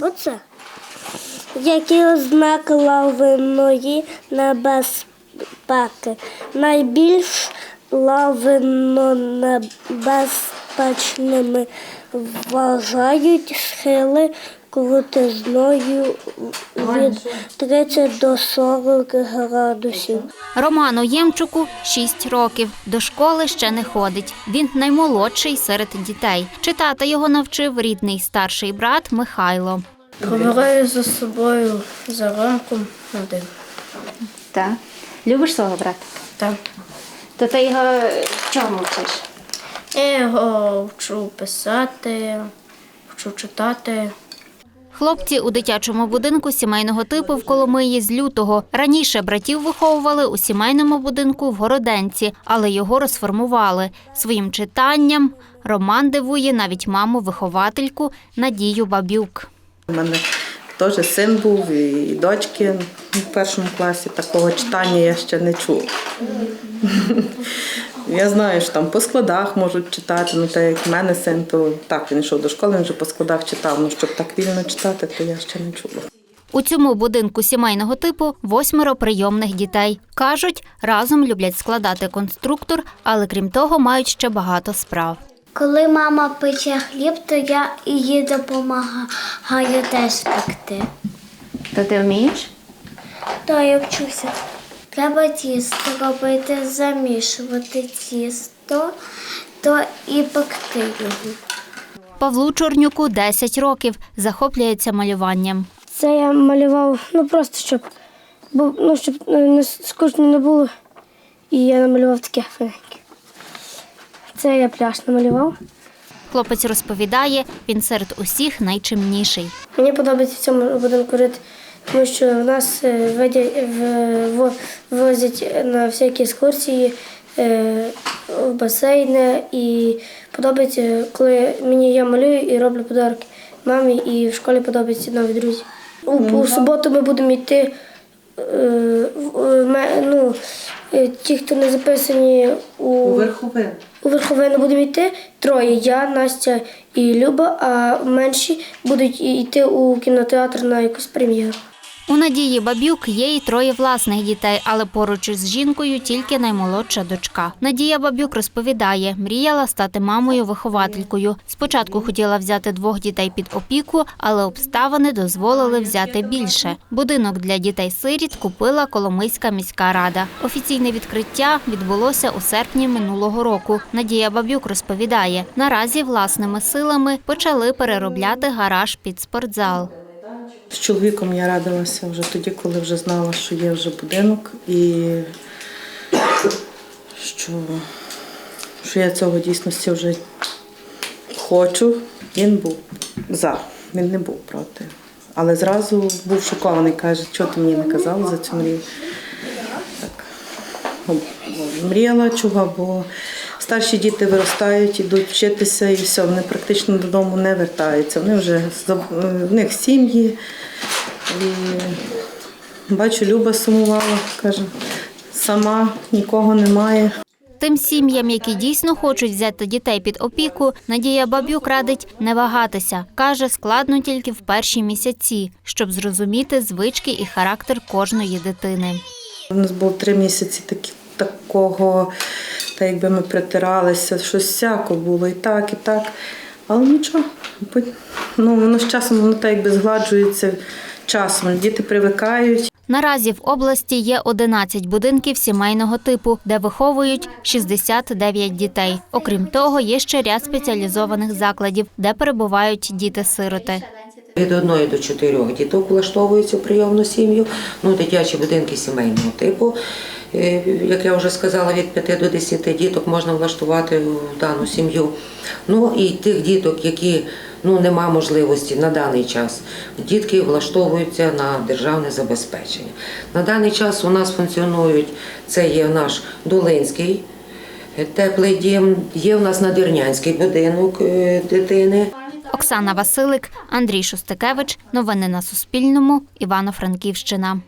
Оце. Які ознаки лавиної небезпеки? Найбільш лавинонебезпечними вважають схили крутизною від 30 до 40 градусів. Роману Ємчуку 6 років. До школи ще не ходить. Він наймолодший серед дітей. Читати його навчив рідний старший брат Михайло. Побираю за собою за рамком один. Так. Любиш свого брата? Так. То ти його чому вчиш? Я його вчу писати, вчу читати. Хлопці у дитячому будинку сімейного типу в Коломиї з лютого. Раніше братів виховували у сімейному будинку в Городенці, але його розформували своїм читанням. Роман дивує навіть маму-виховательку Надію Бабюк. У мене теж син був і дочки в першому класі. Такого читання я ще не чула. Я знаю, що там по складах можуть читати, ну так як в мене син, то так він йшов до школи, він вже по складах читав. Ну щоб так вільно читати, то я ще не чула. У цьому будинку сімейного типу восьмеро прийомних дітей. Кажуть, разом люблять складати конструктор, але крім того, мають ще багато справ. Коли мама пече хліб, то я їй допомагаю теж пекти. То ти вмієш? То я вчуся. Треба тісто робити, замішувати тісто, то і пекти його. Павлу Чорнюку 10 років, захоплюється малюванням. Це я малював, ну просто щоб, ну, щоб не скучно не було. І я намалював таке финеньке. Це я пляж намалював. Хлопець розповідає, він серед усіх найчимніший. Мені подобається в цьому будинку жити, тому що в нас е, ведять, в- во- возять на всякі екскурсії, е, в басейни. І подобається, коли мені я малюю і роблю подарки мамі, і в школі подобаються нові друзі. У, у суботу ми будемо йти. е, ну, ті, хто не записані у, Верховин. у Верховину будемо йти троє. Я, Настя і Люба, а менші будуть йти у кінотеатр на якусь прем'єру. У Надії Бабюк є і троє власних дітей, але поруч із жінкою тільки наймолодша дочка. Надія Бабюк розповідає, мріяла стати мамою-вихователькою. Спочатку хотіла взяти двох дітей під опіку, але обставини дозволили взяти більше. Будинок для дітей-сиріт купила Коломийська міська рада. Офіційне відкриття відбулося у серпні минулого року. Надія Бабюк розповідає, наразі власними силами почали переробляти гараж під спортзал. З чоловіком я радилася вже тоді, коли вже знала, що є вже будинок і що, що я цього дійсності вже хочу. Він був за, він не був проти. Але зразу був шокований, каже, що ти мені не казала за цю мрію. Мріяла чого, бо старші діти виростають, ідуть вчитися і все, вони практично додому не вертаються. Вони вже в них сім'ї. І бачу, Люба сумувала, каже, сама нікого немає. Тим сім'ям, які дійсно хочуть взяти дітей під опіку, Надія Бабюк радить не вагатися. Каже, складно тільки в перші місяці, щоб зрозуміти звички і характер кожної дитини. У нас було три місяці такі, такого, так якби ми притиралися, щось всяко було і так, і так. Але нічого, ну, воно з часом воно так якби згладжується часом. Діти привикають. Наразі в області є 11 будинків сімейного типу, де виховують 69 дітей. Окрім того, є ще ряд спеціалізованих закладів, де перебувають діти-сироти. Від одної до чотирьох діток влаштовуються в прийомну сім'ю, ну, дитячі будинки сімейного типу. Е, Як я вже сказала, від 5 до 10 діток можна влаштувати в дану сім'ю. Ну і тих діток, які ну, нема можливості на даний час, дітки влаштовуються на державне забезпечення. На даний час у нас функціонують, це є наш Долинський теплий дім, є в нас Надирнянський будинок е, дитини. Оксана Василик, Андрій Шостикевич. Новини на Суспільному. Івано-Франківщина.